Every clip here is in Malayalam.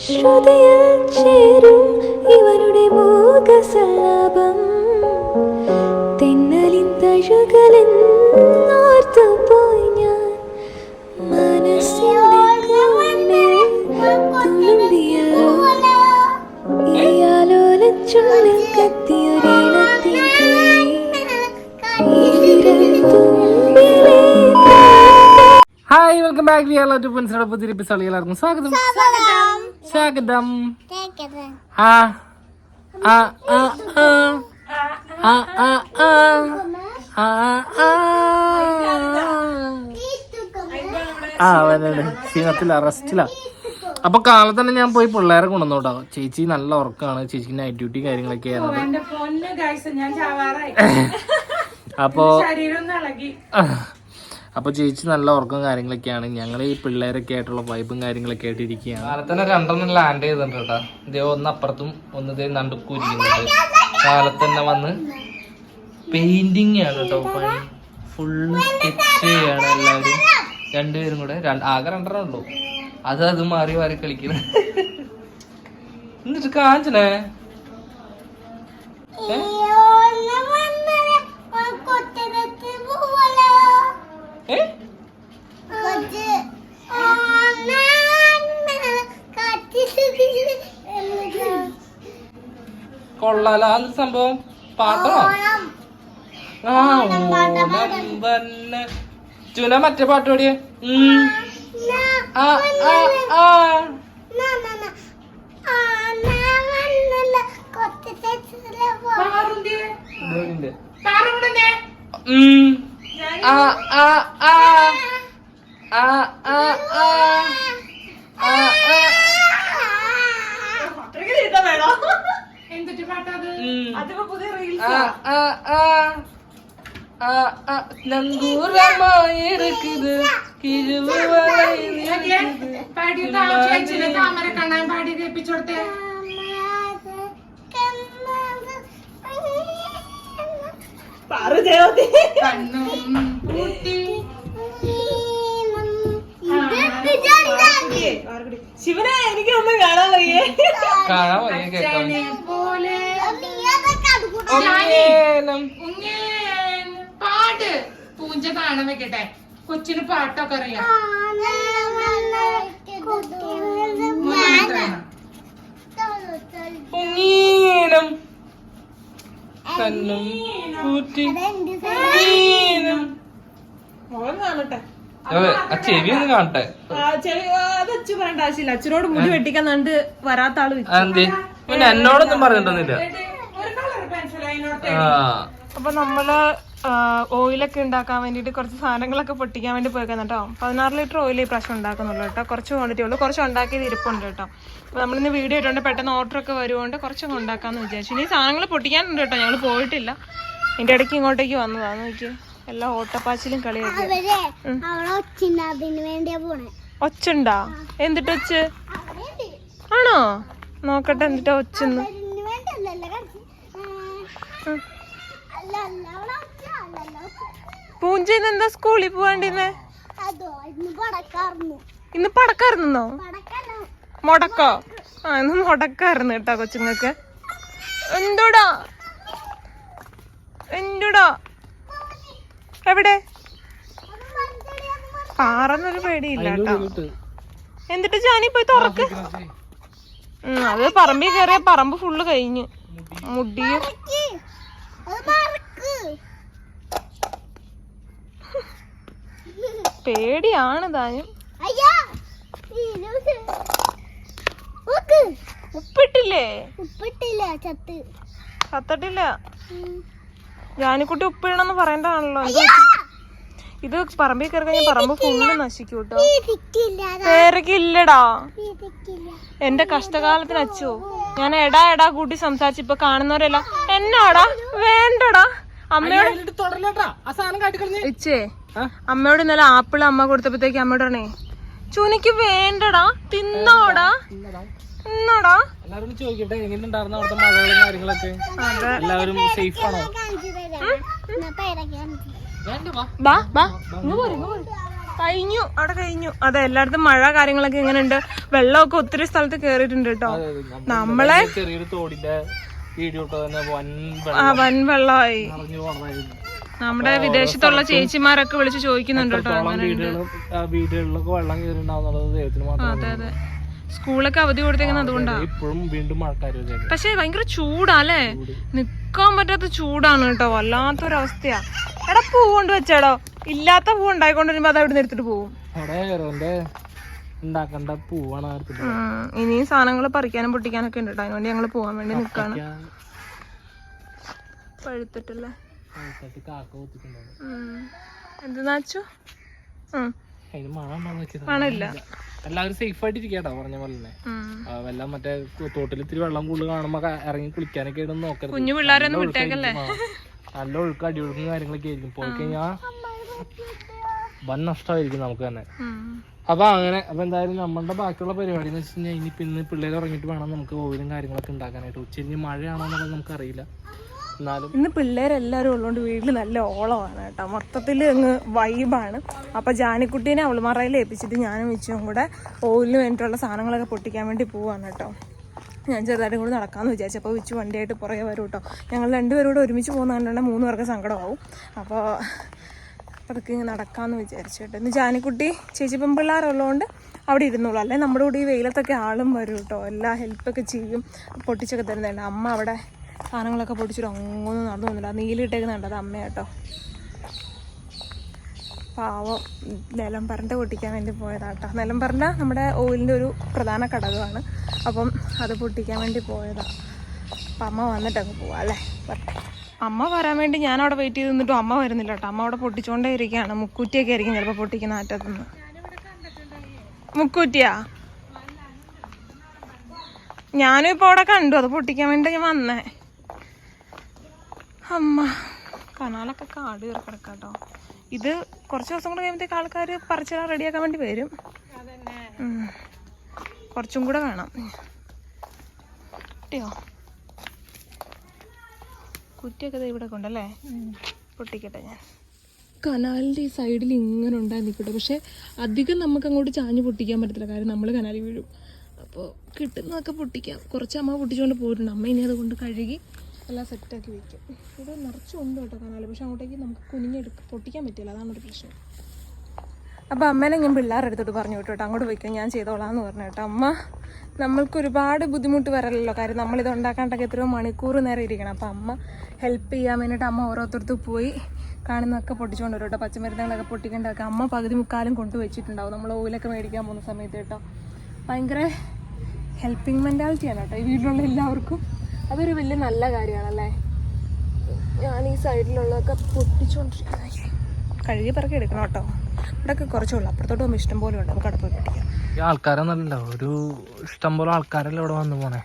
ശ്രുതിയിൽ ഇവരുടെ മോഹസല്ലാപം തെന്നലിൻ തഴുകലെന്നോർത്തു പോയി ഞാൻ. Hi welcome back we're to പുതിയ തിരിപ്പിച്ചാളി എല്ലാവർക്കും സ്വാഗതം. സ്വാഗതം. ആ ആ ആ ആ ആ ആ ആ ആ ആ. ആ വരട്ടെ ക്ഷീണത്തില റെസ്റ്റില അപ്പൊ കാലത്ത് തന്നെ ഞാൻ പോയി പിള്ളേരെ കൊണ്ടുവന്നോട്ടോ. ചേച്ചി നല്ല ഉറക്കമാണ് ചേച്ചിക്ക് നൈറ്റ് ഡ്യൂട്ടി കാര്യങ്ങളൊക്കെ ആയിരുന്നു. അപ്പോ ശരീരം ഒന്ന് അപ്പൊ ചേച്ചി നല്ല ഉറക്കവും കാര്യങ്ങളൊക്കെയാണ്. ഞങ്ങൾ ഈ പിള്ളേരൊക്കെ ആയിട്ടുള്ള വൈബും കാര്യങ്ങളൊക്കെ ആയിട്ട് ഇരിക്കുകയാണ്. കാലത്ത് തന്നെ രണ്ടെണ്ണം ലാൻഡ് ചെയ്തിട്ടുണ്ട് കേട്ടോ ഇതേ ഒന്ന് അപ്പുറത്തും ഒന്ന് ഇതേ നടുക്കും ഇരിക്കുന്നുണ്ട്. കാലത്ത് തന്നെ വന്ന് പെയിന്റിങ് ആണ് കേട്ടോ പണി. ഫുള്ള് സ്കെച്ച് ചെയ്യാണ് എല്ലാവരും. രണ്ടുപേരും കൂടെ. ആകെ രണ്ടെണ്ണം ഉള്ളൂ. അത് അത് മാറി മാറി കളിക്കുന്നു. എന്നിട്ട് കാഞ്ചനേ? ഏ? ഏ? കൊള്ളാലോ അത് സംഭവം. പാട്ടോ? ആ ഓണം വന്ന് ചുന മറ്റേ പാട്ട് പാടിയേ. ആ ആ? ഉം. ആ ആ ആ. ആ ആ ആ. ആ நங்கூரமா இருக்குது കിഴിവ് പാടി താമര കണ്ണാൻ പാടി കേൾപ്പിച്ചോട്ടെ ശിവനെ എനിക്ക് ഒന്നും കാണാൻ വയ്യേ. കാണാൻ വയ്യ കേട്ടോ പാട്ട് പൂഞ്ച താളം വെക്കട്ടെ. കൊച്ചിന് പാട്ടൊക്കെ അറിയാം. ഉങ്ങീനം കണ്ണും കൂട്ടി ചെവി ഒന്ന് കാണട്ടെ. അത് അച്ഛൻ പറയേണ്ട ആവശ്യമില്ല. അച്ഛനോട് മുടി വെട്ടിക്കാൻ കണ്ട് വരാത്ത ആൾ എന്തി പിന്നെ എന്നോടൊന്നും പറഞ്ഞിട്ടൊന്നുമില്ല അപ്പൊ നമ്മൾ ഓയിലൊക്കെ ഉണ്ടാക്കാൻ വേണ്ടിയിട്ട് കുറച്ച് സാധനങ്ങളൊക്കെ പൊട്ടിക്കാൻ വേണ്ടി പോയിക്കാൻ കേട്ടോ. പതിനാറ് ലിറ്റർ ഓയിൽ ഈ പ്രാവശ്യം ഉണ്ടാക്കുന്നുള്ളൂ കേട്ടോ. കുറച്ച് ക്വാണ്ടിറ്റി ഉള്ളൂ. കുറച്ച് ഉണ്ടാക്കിയത് ഇരിപ്പുണ്ട് കേട്ടോ. അപ്പോൾ നമ്മളിന്ന് വീഡിയോ ഇട്ടുകൊണ്ട് പെട്ടെന്ന് ഓർഡർ ഒക്കെ വരുകൊണ്ട് കുറച്ചൊക്കെ ഉണ്ടാക്കാമെന്ന് വിചാരിച്ചു. ഇനി സാധനങ്ങൾ പൊട്ടിക്കാനുണ്ട് കേട്ടോ. ഞങ്ങൾ പോയിട്ടില്ല. എന്റെ ഇടയ്ക്ക് ഇങ്ങോട്ടേക്ക് വന്നതാണെന്ന് നോക്കി എല്ലാ ഓട്ടപ്പാച്ചിലും കളിയൊക്കെ. ഒച്ചുണ്ടാ? എന്തിട്ട് ഒച്ച്? ആണോ? നോക്കട്ടെ ഒച്ചെന്ന്. വേണ്ടിയല്ലല്ലോ കളിച്ച് അല്ല അല്ല ഒച്ച പൂഞ്ചിന്ന് എന്താ സ്കൂളിൽ പോവാണ്ടിന്ന് ഇന്ന് പടക്കാർന്നോ. ഇന്ന് പടക്കായിരുന്നോ പടക്കല്ല മുടക്കോ? ആ ഇന്ന് മുടക്കായിരുന്നു കേട്ടോ കൊച്ചുങ്ങൾക്ക്. എന്തുടാ? എന്തുടാ? എവിടെ? പാറന്നൊരു പേടിയില്ല കേട്ടോ. എന്നിട്ട് ജാനി പോയി തുറക്ക്. അത് പറമ്പിൽ കയറിയ പറമ്പ് ഫുള്ള് കഴിഞ്ഞു. മുടിയും. പേടിയാണ് താനും ഉപ്പിട്ടില്ലേ? ഉപ്പിട്ടില്ല ചത്ത്. ചത്തട്ടില്ല. ജാനിക്കുട്ടി ഉപ്പിടണമെന്ന് പറയണ്ടാണല്ലോ ഇത് പറമ്പിൽ കയറി കഴിഞ്ഞാൽ പറമ്പ് ഫുള്ള് നശിക്കും കേട്ടോ. പേരക്കില്ലടാ. എന്റെ കഷ്ടകാലത്തിന് അച്ചോ. ഞാൻ എടാ എടാ കൂട്ടി സംസാരിച്ചു ഇപ്പൊ കാണുന്നവരെല്ലാം എന്നാടാ? വേണ്ടടാ. അമ്മയോട് ഇച്ചേ അമ്മയോട് ഇന്നലെ ആപ്പിൾ അമ്മ കൊടുത്തപ്പോഴത്തേക്ക് അമ്മയോട് പറഞ്ഞേ ചുനിക്ക് വേണ്ടടാ തിന്നോടാ. തിന്നോടാ. എല്ലാവരും ചോദിക്കട്ടെ അവിടുത്തെ മഴകളും കാര്യങ്ങളൊക്കെ? അതെ. എല്ലാവരും സേഫ് ആണോ? കഴിഞ്ഞു അവിടെ കഴിഞ്ഞു. അതെ എല്ലായിടത്തും മഴ കാര്യങ്ങളൊക്കെ എങ്ങനെയുണ്ട് വെള്ളമൊക്കെ ഒത്തിരി സ്ഥലത്ത് കേറിയിട്ടുണ്ട് കേട്ടോ. നമ്മളെ ചെറിയൊരു തോടിന്റെ വീഡിയോ വൻ ആ വൻ വെള്ളമായി. നമ്മുടെ വിദേശത്തുള്ള ചേച്ചിമാരൊക്കെ വിളിച്ച് ചോദിക്കുന്നുണ്ട് കേട്ടോ വീടുകളിലൊക്കെ വെള്ളം കയറിണ്ടാവുന്നുള്ളത് ദൈവത്തിന് മാത്രം സ്കൂളൊക്കെ അവധി കൊടുത്തേക്കുന്നത് അതുകൊണ്ടാ. ഇപ്പോഴും വീണ്ടും വരുന്നത് പക്ഷെ ഭയങ്കര ചൂടാ അല്ലേ? നിക്കാൻ പറ്റാത്ത ചൂടാണ് കേട്ടോ. വല്ലാത്തൊരവസ്ഥയാ. എടാ പൂ കൊണ്ട് വെച്ചേടോ. ഇല്ലാത്ത പൂ ഉണ്ടായിക്കൊണ്ട് വരുമ്പോ അത് അവിടെ എടുത്തിട്ട് പോവും. ഉണ്ടാക്കേണ്ട പൂവാണ് ഇനിയും സാധനങ്ങൾ പറിക്കാനും പൊട്ടിക്കാനൊക്കെ ഉണ്ട് കേട്ടോ. അതിനുവേണ്ടി ഞങ്ങൾ പോവാൻ വേണ്ടി നിക്കാണ്. പഴുത്തിട്ടല്ലേ? മണമില്ല. എല്ലാവരും സേഫ് ആയിട്ട് ഇരിക്കട്ടോ പറഞ്ഞ പോലെ തന്നെ. ഉം. ആ, വല്ല മറ്റേ തോട്ടിൽ ഇത്തിരി വെള്ളം കൂടുതൽ കാണുമ്പോ ക- ഇറങ്ങി കുളിക്കാനൊക്കെ ഇടുന്ന് നോക്കരുത്. കുഞ്ഞു പിള്ളേരൊന്നും വിട്ടേക്കല്ലേ? നല്ല ഒഴുക്ക് അടിയൊഴുക്കും കാര്യങ്ങളൊക്കെ ആയിരിക്കും. പോയി കഴിഞ്ഞാ വൻ നഷ്ടമായിരിക്കും നമുക്ക് തന്നെ. അപ്പൊ അങ്ങനെ അപ്പൊ എന്തായാലും നമ്മളുടെ ബാക്കിയുള്ള പരിപാടി എന്ന് വെച്ച് കഴിഞ്ഞാൽ ഇനി പിന്നെ പിള്ളേർ ഇറങ്ങിയിട്ട് വേണം നമുക്ക് ഓയിലും കാര്യങ്ങളൊക്കെ ഉണ്ടാക്കാനായിട്ട്. ഉച്ചരിഞ്ഞ് മഴയാണോ എന്നുള്ളത് നമുക്കറിയില്ല. എന്നാലും ഇന്ന് പിള്ളേരെല്ലാരും ഉള്ളതുകൊണ്ട് വീട്ടിൽ നല്ല ഓളമാണ് കേട്ടോ. മൊത്തത്തിൽ അങ്ങ് വൈബാണ്. അപ്പൊ ജാനിക്കുട്ടീനെ അവളുമാറയിൽ ഏൽപ്പിച്ചിട്ട് ഞാനും വെച്ചും കൂടെ ഓയിലിന് വേണ്ടിയിട്ടുള്ള സാധനങ്ങളൊക്കെ പൊട്ടിക്കാൻ വേണ്ടി പോവാണ് കേട്ടോ. ഞാൻ ചെറുതായിട്ടും കൂടി നടക്കാമെന്ന് വിചാരിച്ചപ്പോൾ വെച്ച് വണ്ടിയായിട്ട് പുറകെ വരും കേട്ടോ. ഞങ്ങൾ രണ്ടുപേരും കൂടെ ഒരുമിച്ച് പോകുന്ന മൂന്ന് പേർക്ക് സങ്കടമാവും. അപ്പോൾ അതൊക്കെ ഇങ്ങനെ നടക്കാമെന്ന് വിചാരിച്ചു കേട്ടോ. ഇന്ന് ജാനിക്കുട്ടി ചേച്ചി പെമ്പിള്ളാരുള്ളതുകൊണ്ട് അവിടെ ഇരുന്നോളൂ. അല്ലെ? നമ്മുടെ കൂടെ ഈ വെയിലത്തൊക്കെ ആളും വരും കേട്ടോ. എല്ലാ ഹെൽപ്പൊക്കെ ചെയ്യും. പൊട്ടിച്ചൊക്കെ തരുന്നുണ്ട് അമ്മ അവിടെ സാധനങ്ങളൊക്കെ പൊടിച്ചിട്ട് അങ്ങൊന്നും നടന്നു വന്നില്ല നീലിട്ടേക്കുന്നുണ്ട് അത് അമ്മ കേട്ടോ പാവം നിലം പരണ്ട പൊട്ടിക്കാൻ വേണ്ടി പോയതാട്ടോ. നിലം പരണ്ട നമ്മുടെ ഓയിലിന്റെ ഒരു പ്രധാന ഘടകമാണ്. അപ്പം അത് പൊട്ടിക്കാൻ വേണ്ടി പോയതാണ് അപ്പം അമ്മ വന്നിട്ട് അങ്ങ് പോവാം അല്ലേ? അമ്മ വരാൻ വേണ്ടി ഞാൻ അവിടെ വെയിറ്റ് ചെയ്ത് നിന്നിട്ടും അമ്മ വരുന്നില്ല കേട്ടോ അമ്മ അവിടെ പൊട്ടിച്ചുകൊണ്ടേ ഇരിക്കുകയാണ്. മുക്കൂറ്റിയൊക്കെ ആയിരിക്കും ചിലപ്പോൾ പൊട്ടിക്കുന്ന അറ്റത്തുനിന്ന്. മുക്കൂറ്റിയാ? ഞാനും ഇപ്പോൾ അവിടെ കണ്ടു. അത് പൊട്ടിക്കാൻ വേണ്ടി ഞാൻ വന്നേ. അമ്മ കനാലൊക്കെ കാട് കയറി കിടക്കാട്ടോ. ഇത് കുറച്ച് ദിവസം കൂടെ കഴിയുമ്പോഴത്തേക്ക് ആൾക്കാർ പറിച്ചിടാൻ റെഡിയാക്കാൻ വേണ്ടി വരും. കുറച്ചും കൂടെ വേണം. കുട്ടിയോ? കുറ്റിയൊക്കെ ഇവിടെ കൊണ്ടല്ലേ? പൊട്ടിക്കട്ടെ ഞാൻ. കനാലിന്റെ ഈ സൈഡിൽ ഇങ്ങനെ ഉണ്ടായി നിൽക്കട്ടെ പക്ഷേ അധികം നമുക്ക് അങ്ങോട്ട് ചാഞ്ഞ് പൊട്ടിക്കാൻ പറ്റത്തില്ല. കാര്യം നമ്മൾ കനാലിൽ വീഴും. അപ്പോൾ കിട്ടുന്നതൊക്കെ പൊട്ടിക്കാം. കുറച്ച് അമ്മ പൊട്ടിച്ചുകൊണ്ട് പോയിട്ടുണ്ട്. അമ്മ ഇനി അതുകൊണ്ട് കഴുകി എല്ലാം സെറ്റാക്കി വയ്ക്കും ഇവിടെ നിറച്ചുണ്ട് കേട്ടോ കനാല്. പക്ഷെ അങ്ങോട്ടേക്ക് നമുക്ക് കുനിഞ്ഞെടുക്ക പൊട്ടിക്കാൻ പറ്റില്ല. അതാണ് ഒരു പ്രശ്നം. അപ്പോൾ അമ്മേനെ ഞാൻ പിള്ളേരുടെ അടുത്തോട്ട് പറഞ്ഞു വിട്ടു കേട്ടോ. അങ്ങോട്ട് പോയിക്കോ ഞാൻ ചെയ്തോളാം എന്ന് പറഞ്ഞു കേട്ടോ. അമ്മ നമ്മൾക്ക് ഒരുപാട് ബുദ്ധിമുട്ട് വരല്ലോ കാര്യം നമ്മളിത് ഉണ്ടാക്കാണ്ടൊക്കെ എത്രയോ മണിക്കൂർ നേരം ഇരിക്കണം. അപ്പോൾ അമ്മ ഹെൽപ്പ് ചെയ്യാൻ വേണ്ടിയിട്ട് അമ്മ ഓരോരുത്തർക്ക് പോയി കാണുന്നതൊക്കെ പൊട്ടിച്ചുകൊണ്ട് വരും കേട്ടോ. പച്ചമരുന്നുകളൊക്കെ പൊട്ടിക്കേണ്ടതൊക്കെ അമ്മ പകുതി മുക്കാലും കൊണ്ടുവച്ചിട്ടുണ്ടാവും നമ്മൾ ഓയിലൊക്കെ മേടിക്കാൻ പോകുന്ന സമയത്ത് കേട്ടോ. ഭയങ്കര ഹെൽപ്പിംഗ് മെന്റാലിറ്റിയാണ് കേട്ടോ ഈ വീട്ടിലുള്ള എല്ലാവർക്കും. അതൊരു വലിയ നല്ല കാര്യമാണല്ലേ? ഞാൻ ഈ സൈഡിലുള്ളതൊക്കെ പൊട്ടിച്ചുകൊണ്ടിരിക്കുന്നത് കഴുകി പറക്കി എടുക്കണം കേട്ടോ. ഇവിടെയൊക്കെ കുറച്ചേ ഉള്ളൂ. അപ്പുറത്തോട്ട് പോകുമ്പോൾ ഇഷ്ടം പോലെ ഉണ്ട്. നമുക്ക് അടുപ്പ് പൊട്ടിക്കാം. ഈ ആൾക്കാരൊന്നല്ല ഒരു ഇഷ്ടം പോലെ ആൾക്കാരല്ലേ ഇവിടെ വന്നു പോണേ.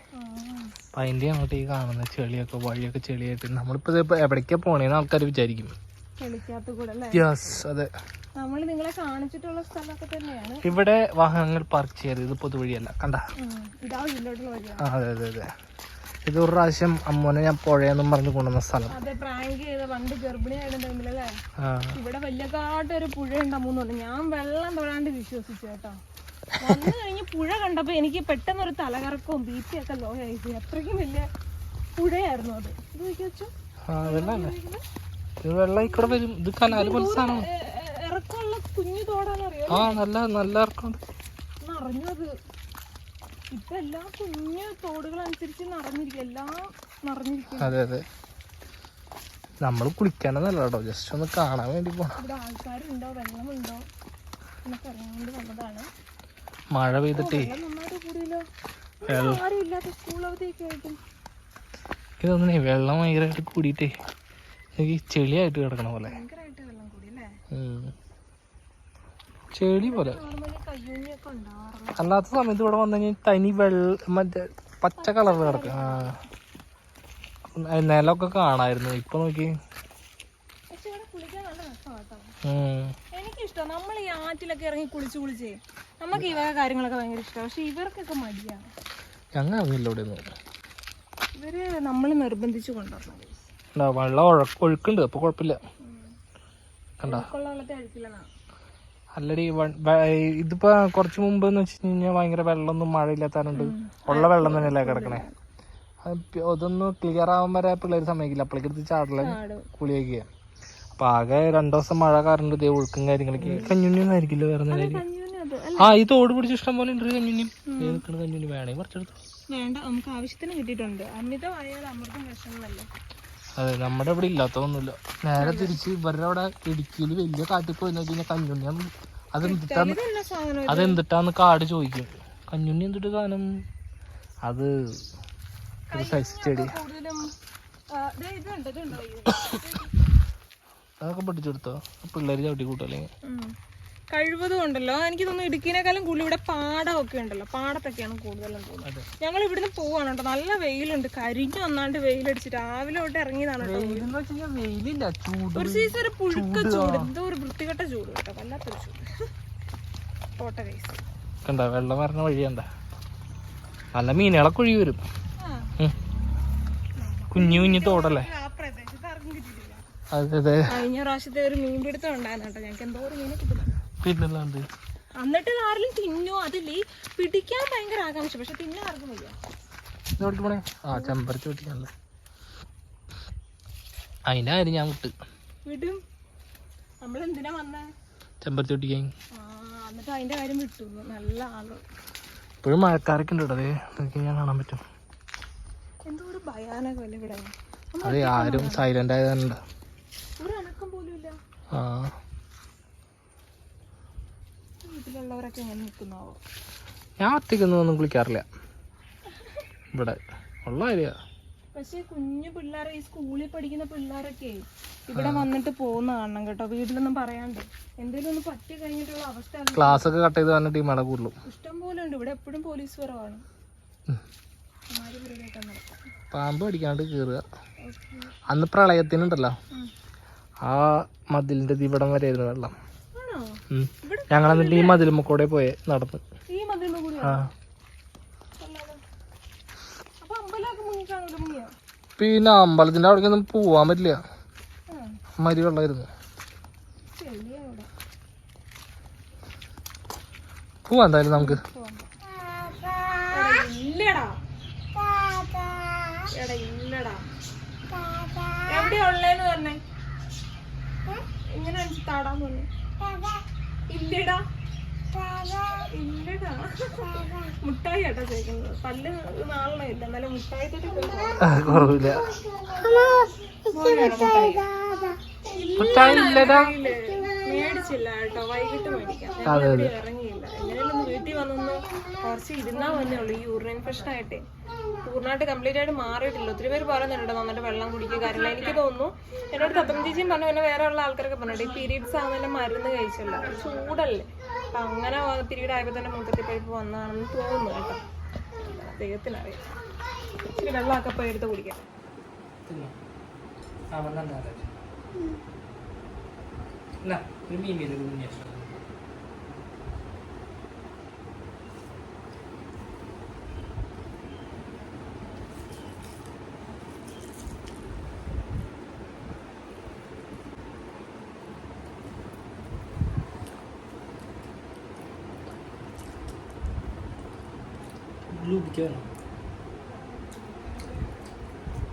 അപ്പം അതിന്റെ അങ്ങോട്ട് ഈ കാണുന്ന ചെളിയൊക്കെ വഴിയൊക്കെ ചെളിയായിട്ട് നമ്മളിപ്പോ ഇപ്പോൾ എവിടേക്കാണ് എവിടേക്കാ പോണേന്ന് ആൾക്കാർ വിചാരിക്കും. യെസ് അതെ. നമ്മൾ നിങ്ങളെ കാണിച്ചിട്ടുള്ള സ്ഥലമൊക്കെ തന്നെയാണ്. ഇവിടെ വാഹനങ്ങൾ പാർക്ക് ചെയ്യരുത്. ഇത് പൊതുവഴിയല്ല. കണ്ട? അതെ അതെ അതെ. ഇത് ഒരു പ്രാവശ്യം അമ്മോനെ ഞാൻ പുഴയെന്നും പറഞ്ഞു കൊണ്ടുവന്ന സ്ഥലം. അതെ പ്രാങ്ക് ചെയ്ത പണ്ട് ടൈമിലല്ലേ ഇവിടെ വലിയ കാട്ടൊരു പുഴ ഉണ്ടാമെന്ന് പറഞ്ഞു. ഞാൻ വെള്ളം തൊഴാണ്ട് വിശ്വസിച്ചു കേട്ടോ. വന്നു കഴിഞ്ഞ് പുഴ കണ്ടപ്പോ എനിക്ക് പെട്ടെന്ന് ഒരു തലകറക്കവും ബി പി ഒക്കെ ലോ ആയി പോയി. അത്രയ്ക്കും വലിയ പുഴയായിരുന്നു അത്. ഇത് വെച്ചു. വെള്ളം വരും. ഇത് ഇറക്കമുള്ള കുഞ്ഞു തോടാന്നറിയോ? ആ നല്ല നല്ല ഇറക്കം നിറഞ്ഞു അത്. ഇപ്പൊ എല്ലാ കുഞ്ഞു തോടുകളനുസരിച്ച് നിറഞ്ഞിരിക്കും എല്ലാം നിറഞ്ഞിരിക്കും. അതെ അതെ. നമ്മൾ കുളിക്കാനൊന്നല്ല കേട്ടോ ജസ്റ്റ് ഒന്ന് കാണാൻ വേണ്ടി പോണം. ഇവിടെ ആൾക്കാരുണ്ടോ? വെള്ളമുണ്ടോ? എന്നൊക്കെ അറിയാണ്ട് വന്നതാണ്. മഴ പെയ്തിട്ടേ. ഇതൊന്നേ വെള്ളം ഭയങ്കരമായിട്ട് കൂടിയിട്ടേ. ചെളിയായിട്ട് കിടക്കണ പോലെ. ഭയങ്കരമായിട്ട് വെള്ളം കൂടി അല്ലേ. ചെളി പോലെ. അല്ലാത്ത സമയത്ത് ഇവിടെ വന്നു കഴിഞ്ഞാൽ തനി വെള്ള മറ്റേ പച്ച കളർ കിടക്കും നിലമൊക്കെ കാണായിരുന്നു. ഇപ്പൊ നോക്കി. എനിക്കിഷ്ടം. നമ്മൾ ഈ ആറ്റിലൊക്കെ ഇറങ്ങി കുളിച്ച് കുളിച്ചേ നമുക്ക് ഈ വക കാര്യങ്ങളൊക്കെ ഭയങ്കര ഇഷ്ടമാണ് പക്ഷെ ഇവർക്കൊക്കെ മടിയാണ് ഞങ്ങൾ അറിഞ്ഞില്ല ഇവിടെ ഒന്നും ഇവർ നമ്മൾ നിർബന്ധിച്ച് കൊണ്ടുവരണം. ഉണ്ടാ വെള്ളം ഒഴ ഒഴുക്കുണ്ട്. അപ്പൊ കുഴപ്പമില്ല. കണ്ട? കൊള്ള വെള്ളത്തെ അഴിക്കില്ലെന്നാ അല്ലടി ഇതിപ്പോ കുറച്ച് മുമ്പ് എന്ന് വെച്ച് കഴിഞ്ഞാൽ ഭയങ്കര വെള്ളമൊന്നും മഴയില്ലാത്തതുകൊണ്ട് ഉള്ള വെള്ളം തന്നെയല്ലേ കിടക്കണേ. അത് അതൊന്ന് ക്ലിയർ ആവാൻ വരെ പിള്ളേർ സമ്മതിക്കില്ല. അപ്പോഴേക്ക് എടുത്ത് ചാടല കുളിയൊക്കെ. അപ്പൊ ആകെ രണ്ടു ദിവസം മഴ കാരണം ഇതേ ഒഴുക്കും കാര്യങ്ങളൊക്കെ. കഞ്ഞുണ്ണിയൊന്നായിരിക്കില്ല വേറെ ആ ഈ തോട് പിടിച്ച് ഇഷ്ടം പോലെ ഉണ്ട് കഞ്ഞുണ്ണിയും നിൽക്കണ കഞ്ഞുണ്ണി വേണേ? കുറച്ചെടുത്തു വേണ്ട നമുക്ക് ആവശ്യത്തിന് കിട്ടിയിട്ടുണ്ട്. അമിതമായാൽ അമൃതം വിഷമല്ലേ അതെ നമ്മുടെ ഇവിടെ ഇല്ലാത്തതൊന്നുമില്ല. നേരെ തിരിച്ച് ഇവരുടെ അവിടെ ഇടുക്കിയിൽ വലിയ കാട്ടിൽ പോയി കഴിഞ്ഞാൽ കഞ്ഞുണ്ണി അതെന്തിട്ടാന്ന് അതെന്തിട്ടാന്ന് കാട് ചോദിക്കും. കഞ്ഞുണ്ണി എന്തിട്ട് സാധനം? അത് ഒരു സൈസ് ചെടി. കൂടുതലും ആ, ദേ ഇതുണ്ട് ഇതുണ്ടോ ഇത്? അതൊക്കെ പഠിച്ചെടുത്തോ പിള്ളേര് ചവിട്ടി കൂട്ടല്ലേ. കഴിവതും ഉണ്ടല്ലോ. എനിക്ക് തോന്നുന്നു ഇടുക്കിനേക്കാളും കൂടുതൽ ഇവിടെ പാടമൊക്കെ ഉണ്ടല്ലോ. പാടത്തൊക്കെയാണ് കൂടുതലും തോന്നുന്നത്. ഞങ്ങൾ ഇവിടുന്ന് പോവാണ് കേട്ടോ. നല്ല വെയിലുണ്ട്. കരിഞ്ഞു വന്നാണ്ട് വെയിലടിച്ച് രാവിലെ തൊട്ട് ഇറങ്ങിയതാണ് കേട്ടോ ഒരു സീസൺ ഒരു പുഴുക്ക ചൂട് എന്തോ ഒരു വൃത്തികെട്ട ചൂട് കേട്ടോ. വല്ലാത്തൊരു ചൂട്. പോട്ടെ കൈസ് കണ്ട? വെള്ളം വരണ വഴിയണ്ട നല്ല മീനുകളൊക്കെ ഒഴുകി വരും. കുഞ്ഞു കുഞ്ഞു തോടല്ലേ? അതെ അതെ. കഴിഞ്ഞ പ്രാവശ്യത്തെ ഒരു മീൻ പിടുത്തം ഉണ്ടായിരുന്നു കേട്ടോ. ഞങ്ങൾക്ക് എന്തോ ഒരു മീനെ കിട്ടുന്നു പിന്നല്ലാണ്ട്. എന്നിട്ട് ആരെങ്കിലും തിന്നോ? അതില്ലേ പിടിക്കാൻ ഭയങ്കര ആകാംക്ഷ. പക്ഷെ തിന്നാൻ ആർക്കും വയ്യ. എവിടേക്ക് പോണേ? ആ ചെമ്പരത്തി പൊട്ടിക്കാണല്ലേ അതിന്റെ കാര്യം ഞാൻ വിട്ട്. വിടും. നമ്മളെന്തിനാ വന്നേ? ചെമ്പരത്തി പൊട്ടിക്കാൻ ആ എന്നിട്ട് അതിന്റെ കാര്യം വിട്ടു. നല്ല ആൾ. ഇപ്പോഴും മഴക്കാരൊക്കെ ഉണ്ട് കേട്ടോ അതെ ഇതൊക്കെ ഞാൻ കാണാൻ പറ്റും. എന്തോ ഒരു ഭയാനകമല്ലേ ഇവിടെ? അതെ ആരും സൈലന്റ് ആയതുണ്ട് ഒരു അനക്കം പോലും ഇല്ല. ആ. വീട്ടിലുള്ളവരൊക്കെ എങ്ങനെ നിൽക്കുന്നാവോ? ഞാൻ ഒറ്റയ്ക്കൊന്നും ഒന്നും കുളിക്കാറില്ല. ഇവിടെ ഉള്ള പക്ഷെ കുഞ്ഞു പിള്ളേരെ ഈ സ്കൂളിൽ പഠിക്കുന്ന പിള്ളേരൊക്കെ ഇവിടെ വന്നിട്ട് പോകുന്ന കാണണം കേട്ടോ. വീട്ടിലൊന്നും പറയാണ്ട്. എന്തെങ്കിലും ഒന്ന് പറ്റി കഴിഞ്ഞിട്ടുള്ള അവസ്ഥ ക്ലാസ് ഒക്കെ കട്ട് ചെയ്ത് വന്നിട്ട് ഈ മഴ കൂടുതലും. ഇഷ്ടം പോലെ ഉണ്ട്. ഇവിടെ എപ്പോഴും പോലീസ് കുറവാണ്. പാമ്പ് അടിക്കാണ്ട് കേറുക. അന്ന് പ്രളയത്തിനുണ്ടല്ലോ. ആ മതിലിന്റെ ഇവിടം വരെ ആയിരുന്നു വെള്ളം. ആണോ? എന്നിട്ട് ഈ മതിലുമ്മ കൂടെ പോയെ നടന്ന്. ആ. പിന്നെ അമ്പലത്തിന്റെ അവിടേക്കൊന്നും പോവാൻ പറ്റില്ല. മരി വെള്ളമായിരുന്നു ഇവിടെ. പോവാ എന്തായാലും നമുക്ക് എടാ ഇല്ലടാ എടാ ഇല്ലടാ എവിടെയാ ഉള്ളേന്ന് പറഞ്ഞേ ഇങ്ങനെ താടാന്ന് പറഞ്ഞു ഇല്ലടാ ഇല്ലടാ മുട്ടായി കേട്ടാ ചോദിക്കുന്നത്. പല്ല് നാളെ ഇല്ല. എന്നാലും മുട്ടായി തൊട്ട് പോയി കുറവില്ല. പോയാടാ മുട്ടായി മുട്ടായി ഇല്ലടാ മേടിച്ചില്ല കേട്ടോ. വൈകിട്ട് മേടിക്കാം. ഞങ്ങൾ എവിടെയും ഇറങ്ങിയില്ല. എങ്ങനെയാലും ഒന്ന് വീട്ടിൽ വന്നൊന്ന് കുറച്ച് ഇരുന്നാ വന്നേ ഉള്ളൂ. ഈ യൂറിൻ ഇൻഫെക്ഷൻ ആയിട്ടേ. പൂർണമായിട്ട് കംപ്ലീറ്റ് ആയിട്ട് മാറിയിട്ടില്ല. ഒത്തിരി പേര് പറയുന്നുണ്ട് നന്നായിട്ട് വെള്ളം കുടിക്കുക കാര്യമില്ല എനിക്ക് തോന്നുന്നു എന്നോട് തത്തം ചേച്ചിയും പറഞ്ഞു പിന്നെ വേറെ ഉള്ള ആൾക്കാരൊക്കെ പറഞ്ഞിട്ട് ഈ പീരീഡ്സ് ആവുന്നതിന്റെ മരുന്ന് കഴിച്ചല്ലോ. ചൂടല്ലേ? അപ്പൊ അങ്ങനെ പിരീഡ് ആയപ്പോ തന്നെ മൂത്രത്തിൽ പഴുപ്പ് വന്നതാണെന്ന് തോന്നുന്നു കേട്ടോ. ദൈവത്തിനറിയാം. വെള്ളമൊക്കെ പോയി എടുത്ത് കുടിക്കാം.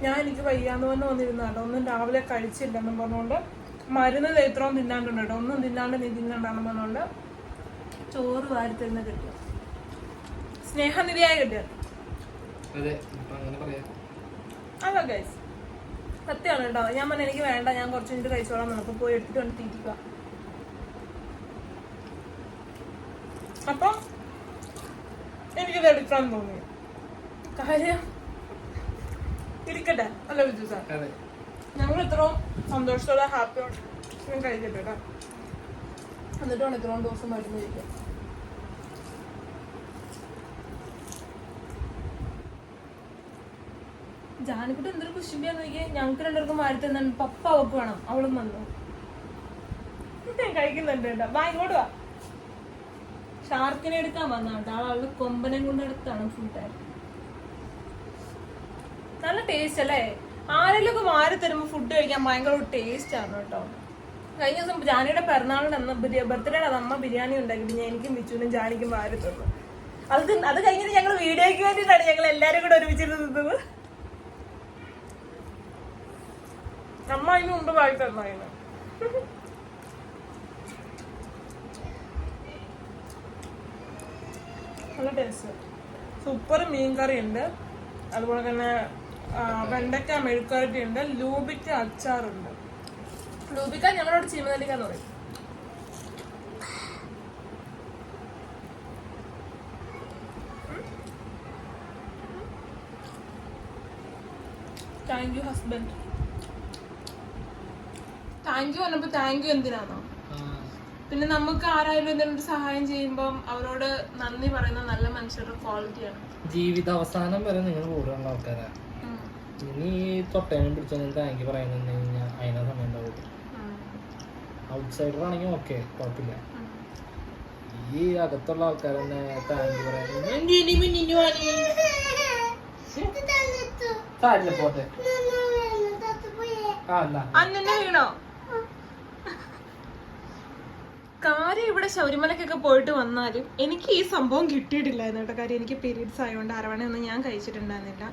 ഞാൻ എനിക്ക് വയ്യാന്ന് പറഞ്ഞ് വന്നിരുന്ന കേട്ടോ. ഒന്നും രാവിലെ കഴിച്ചില്ലെന്നും പറഞ്ഞുകൊണ്ട് മരുന്ന് തേത്രവും ഇത്രയും തിന്നാണ്ടുണ്ട് കേട്ടോ. ഒന്നും തിന്നാണ്ട് നീ തിന്നണ്ടാണെന്ന് പറഞ്ഞുകൊണ്ട് ചോറ് വാരി തരുന്ന കിട്ടിയ. സ്നേഹനിധിയായി കിട്ടിയത് അല്ല ഗൈസ് സത്യമാണ് കേട്ടോ. ഞാൻ പറഞ്ഞു എനിക്ക് വേണ്ട ഞാൻ കുറച്ച് മിനിറ്റ് കഴിച്ചോളാം നമുക്ക് പോയി എടുത്തിട്ട് തീറ്റിക്കുക. അപ്പം എനിക്കിത് എടുക്കാൻ തോന്നി. കാര്യം? ഇരിക്കട്ടെ. അല്ല വിജു സാർ ഞങ്ങൾ ഇത്രയും സന്തോഷത്തോടെ ഹാപ്പിയോടെ കഴിഞ്ഞിട്ട് കേട്ടോ. എന്നിട്ടാണ് ഇത്രയും ദിവസം മരുന്ന് കഴിക്കുക ജാനക്കുട്ടി എന്തൊരു കുശുമ്പിയാന്ന് നോക്കിയാൽ ഞങ്ങൾക്ക് രണ്ടുപേർക്കും മാറി തന്നെ പപ്പ അവക്ക് വേണം. അവളും വന്നു. ഞാൻ കഴിക്കുന്നുണ്ട് കേട്ടോ. വാ ഇങ്ങോട്ട് വാ. ഷാർക്കിനെ എടുക്കാൻ വന്ന കേട്ടോ. ആൾ കൊമ്പനെ കൊണ്ട് എടുത്താണ് ടൈം നല്ല ടേസ്റ്റ് അല്ലേ? ആരെങ്കിലും ഒക്കെ മാറി തരുമ്പോ ഫുഡ് കഴിക്കാൻ ഭയങ്കര ടേസ്റ്റ് ആണ് കേട്ടോ. കഴിഞ്ഞ ദിവസം ജാനിയുടെ പിറന്നാളിന് അന്ന് ബർത്ത്ഡേയുടെ അമ്മ ബിരിയാണി ഉണ്ടാക്കി ഞാൻ എനിക്കും വിച്ചുവിനും ജാനിക്കും വാരി തന്നു. അത് തിന്ന്- അത് കഴിഞ്ഞിട്ട് ഞങ്ങൾ വീഡിയോയ്ക്ക് വേണ്ടിയിട്ടാണ് ഞങ്ങൾ എല്ലാവരും കൂടെ ഒരുമിച്ചിരുന്നു അമ്മ അതിന് മുമ്പ് വാരി തന്നായിരുന്നു. നല്ല ടേസ്റ്റ് സൂപ്പർ മീൻ കറി ഉണ്ട്. അതുപോലെ തന്നെ വെണ്ടയ്ക്ക വെണ്ടക്ക മെഴുക്കുരട്ടി ഉണ്ട്. ലൂബിക്ക അച്ചാറുണ്ട് ലൂബിക്ക ഞങ്ങളോട് ചീമനെല്ലിക്കാന്ന് പറയും. Thank you husband thank you പറഞ്ഞപ്പോ താങ്ക് യു എന്തിനാണോ? പിന്നെ നമുക്ക് ആരായാലും എന്തെങ്കിലും സഹായം ചെയ്യുമ്പം അവരോട് നന്ദി പറയുന്ന നല്ല മനുഷ്യരുടെ ക്വാളിറ്റിയാണ്. ജീവിത അവസാനം വരെ നിങ്ങൾ കൂടെയുള്ള ആൾക്കാരാ. ഇനി തൊട്ടേനും പിടിച്ചൊന്നും താങ്ക് പറയുന്നുണ്ട് കഴിഞ്ഞാൽ അതിനാ സമയം ഉണ്ടാവുള്ളൂ. ഔട്ട്സൈഡർ ആണെങ്കിൽ ഓക്കെ കുഴപ്പമില്ല. ഈ അകത്തുള്ള ആൾക്കാർ തന്നെ താങ്ക് പറയാൻ പോട്ടെ. ആ എന്നാ. അന്നെ വീണോ? കാര്യം ഇവിടെ ശബരിമലക്കൊക്കെ പോയിട്ട് വന്നാലും എനിക്ക് ഈ സംഭവം കിട്ടിയിട്ടില്ലായിരുന്നു കേട്ടോ. കാര്യം എനിക്ക് പീരീഡ്സ് ആയതുകൊണ്ട് അരവണയൊന്നും ഞാൻ കഴിച്ചിട്ടുണ്ടായിരുന്നില്ല.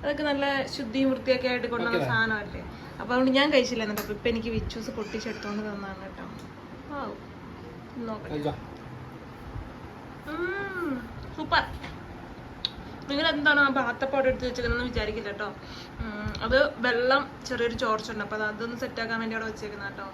അതൊക്കെ നല്ല ശുദ്ധിയും വൃത്തിയൊക്കെ ആയിട്ട് കൊണ്ടുവന്ന സാധനമല്ലേ? അപ്പൊ അതുകൊണ്ട് ഞാൻ കഴിച്ചില്ല എന്നിട്ട് അപ്പൊ ഇപ്പൊ എനിക്ക് വിച്ചൂസ് പൊട്ടിച്ചെടുത്തോണ്ട് തന്നാണ് കേട്ടോ. നോക്കട്ടെ. സൂപ്പർ നിങ്ങൾ എന്താണ് ആ ബാത്തപ്പാട് എടുത്ത് വെച്ചേക്കുന്നതെന്ന് വിചാരിക്കില്ല കേട്ടോ. അത് വെള്ളം ചെറിയൊരു ചോർച്ചുണ്ട് അപ്പൊ അത് അതൊന്ന് സെറ്റ് ആക്കാൻ വേണ്ടി അവിടെ വെച്ചേക്കുന്ന കേട്ടോ